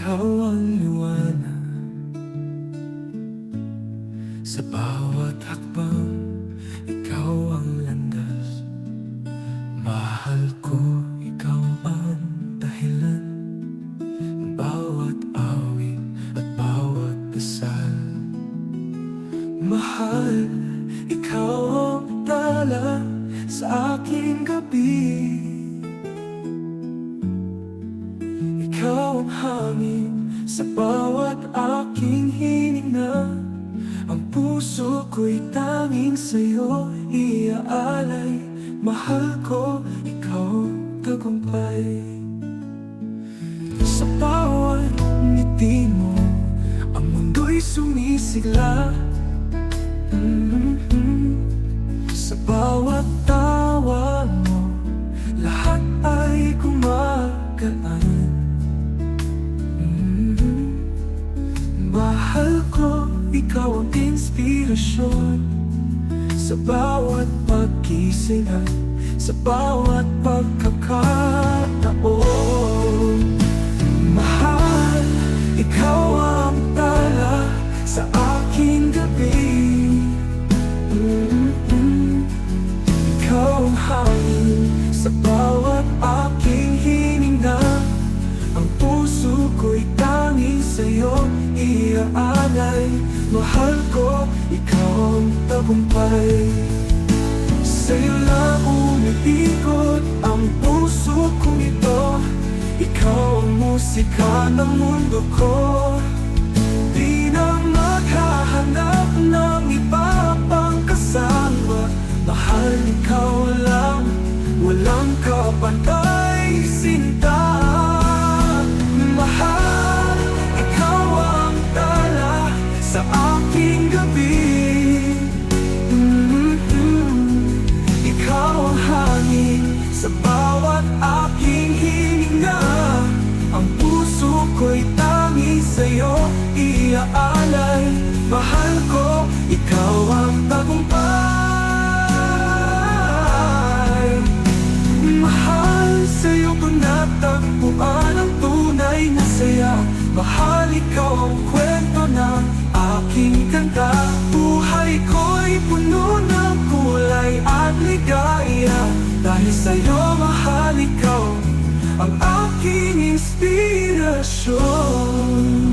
Ikaw ang liwanag Sa bawat hakbang. Ikaw ang landas. Mahal ko ikaw ang dahilan Ang bawat awit at bawat dasal. Mahal, ikaw ang tala sa aking gabi. Hangin sa bawat aking hininga Ang puso ko'y tanging sa'yo. Iaalay Mahal ko, ikaw tagumpay. Sa bawat ngiti mo Ang mundo'y sumisigla. Mhm. Sa bawat inspirasyon Sa bawat pagkising at sa bawat pagkakataon. Mahal, ikaw ang tala sa aking gabi. Mm-mm. Ikaw ang hangin sa bawat aking hininga. Ang puso ko'y tanging sa'yo iaalay. Mahal ko, ikaw ang tagumpay. Sa'yo lang umiikot ang puso kong ito. Ikaw ang musika ng mundo ko. Di na maghahanap ng iba pang kasama. Mahal ikaw iaalay Mahal ko, ikaw ang tagumpay Mahal sa'yo ko natagpuan ang tunay na saya. Mahal ikaw ang kwento ng aking kanta. Buhay ko'y puno ng kulay at ligaya. Dahil sa'yo mahal ikaw ang aking inspirasyon